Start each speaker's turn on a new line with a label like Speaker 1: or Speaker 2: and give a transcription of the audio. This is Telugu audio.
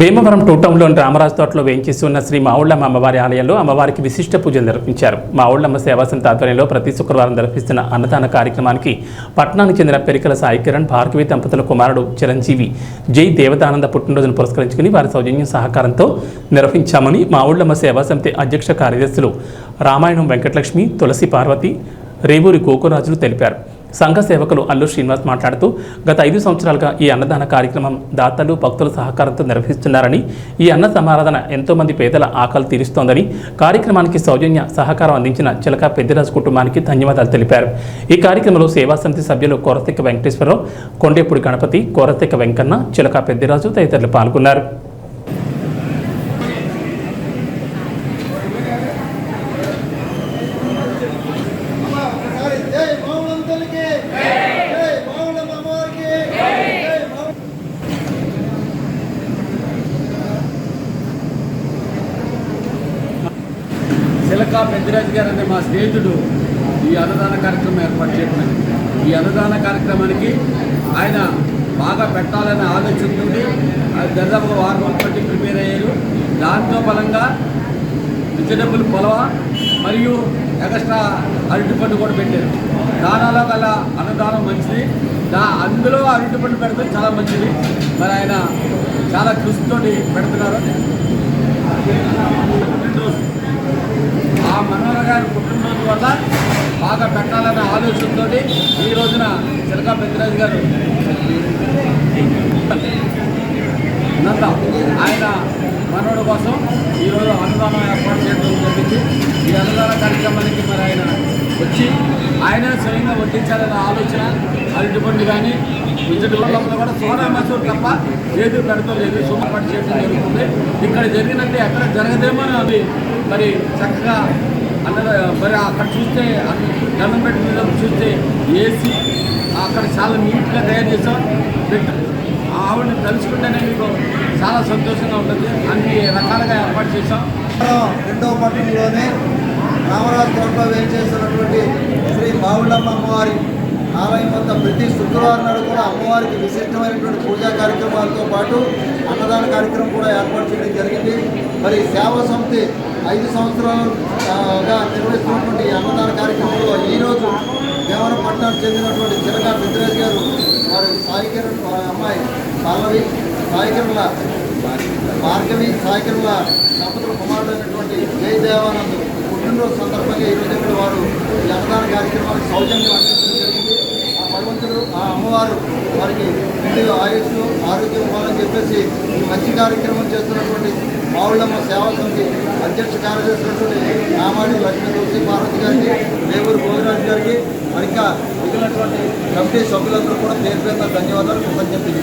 Speaker 1: భీమవరం టూ టౌన్లోని రామరాజు తోటలో వేయించేసి ఉన్న శ్రీ మావుళ్ళమ్మ అమ్మవారి ఆలయంలో అమ్మవారికి విశిష్ట పూజలు నిర్వహించారు. మావుళ్ళమ్మ సేవా సంత ఆధ్వర్యంలో ప్రతి శుక్రవారం నిర్వహిస్తున్న అన్నదాన కార్యక్రమానికి పట్నానికి చెందిన పెరికల సాయి కిరణ్ భార్గవి దంపతుల కుమారుడు చిరంజీవి జై దేవదానంద పుట్టినరోజును పురస్కరించుకుని వారి సౌజన్యం సహకారంతో నిర్వహించామని మావుళ్ళమ్మ సేవా సమితి అధ్యక్ష కార్యదర్శులు రామాయణం వెంకటలక్ష్మి తులసి పార్వతి రేవూరి గోకురాజులు తెలిపారు. సంఘ సేవకులు అల్లు శ్రీనివాస్ మాట్లాడుతూ గత ఐదు సంవత్సరాలుగా ఈ అన్నదాన కార్యక్రమం దాతలు భక్తుల సహకారంతో నిర్వహిస్తున్నారని ఈ అన్న సమారాధన ఎంతోమంది పేదల ఆకలి తీరుస్తోందని కార్యక్రమానికి సౌజన్య సహకారం అందించిన చిలక పెద్దిరాజు కుటుంబానికి ధన్యవాదాలు తెలిపారు. ఈ కార్యక్రమంలో సేవా సమితి సభ్యులు కోరతిక్క వెంకటేశ్వరరావు కొండేపూడి గణపతి కోరతిక్క వెంకన్న చిలక పెద్దిరాజు తదితరులు పాల్గొన్నారు
Speaker 2: ఒకసారి జై మావులంతలకి జై మావులమ్మ అమ్మవారికి జై మావు
Speaker 3: చిలక పెద్దిరాజు గారు అనే మా స్నేహితుడు ఈ అన్నదాన కార్యక్రమం ఏర్పాటు చేయడం ఈ అన్నదాన కార్యక్రమానికి ఆయన బాగా పెట్టాలనే అది దాదాపుగా వారం రోజుల బట్టి ప్రిపేర్ అయ్యారు. దాంట్లో బలంగా వెజిటబుల్ పొలవ మరియు ఎక్స్ట్రా అరటి పండు కూడా పెట్టారు. దానాలో గల అన్నదానం మంచిది. దా అందులో అరటి పండు పెడితే చాలా మంచిది. మరి ఆయన చాలా కృషితోటి పెడుతున్నారు ఆ మనోహర గారి పుట్టినరోజు వల్ల బాగా పెట్టాలనే ఆలోచనతో ఈ రోజున చిలకా పెద్దరాజు గారు. నంద ఆయన మనోడు కోసం ఈరోజు అనుదానం ఏర్పాటు చేయడం జరిగింది. ఈ అనుదాన కార్యక్రమానికి మరి ఆయన వచ్చి ఆయన స్వయంగా వడ్డించాలనే ఆలోచన అరటిపండు కానీ విజిట్ వల్ల కూడా సోనా మసూర్ తప్ప ఏది పెడతాం లేదు సుమపాటు చేయడం జరుగుతుంది. ఇక్కడ జరిగినట్టు ఎక్కడ జరగదేమో అది అవి మరి చక్కగా అన్న మరి అక్కడ చూస్తే గవర్నమెంట్ మీద చూస్తే ఏసీ అక్కడ చాలా నీట్గా తయారు చేసాం ఆవిడని తలుచుకుంటేనే మీకు చాలా సంతోషంగా ఉంటుంది. అన్ని రకాలుగా ఏర్పాటు చేసాం
Speaker 2: రెండవ పట్టణంలోనే రామరాజు వేయించేసినటువంటి శ్రీ బావులమ్మ అమ్మవారి ఆలయం వద్ద ప్రతి శుక్రవారం నాడు కూడా అమ్మవారికి విశిష్టమైనటువంటి పూజా కార్యక్రమాలతో పాటు అన్నదాన కార్యక్రమం కూడా ఏర్పాటు చేయడం జరిగింది. మరి సేవా సమితి ఐదు సంవత్సరాలుగా నిర్వహిస్తున్నటువంటి అన్నదాన కార్యక్రమంలో ఈరోజు దేవర పట్టణానికి చెందినటువంటి చిరగా పెద్దరాజు గారు వారి సాయికిరణ్ వారి అమ్మాయి పల్లవి సాయి మార్గవి భార్గవి సాయికరుల దంపతుల కుమారుడైనటువంటి జయ దేవానంద్ పుట్టినరోజు సందర్భంగా ఈరోజు ఇక్కడ వారు ఈ అన్నదాన కార్యక్రమానికి సౌజన్యం అందించడం జరిగింది. ఆ భగవంతుడు ఆ అమ్మవారు వారికి ఇంటి ఆయుష్ ఆరోగ్యం ఇవ్వాలని చెప్పేసి ఈ మంచి కార్యక్రమం చేస్తున్నటువంటి మావుళ్ళమ్మ సేవా సమితి అధ్యక్ష కార్యదర్శినటువంటి నామాడి లక్ష్మీ తులసి పార్వతి గారికి రేవూరు భోజరాజు గారికి మరి ఇంకా మిగిలినటువంటి కమిటీ సభ్యులందరూ కూడా పేరు పేరున ధన్యవాదాలు కృతజ్ఞతలు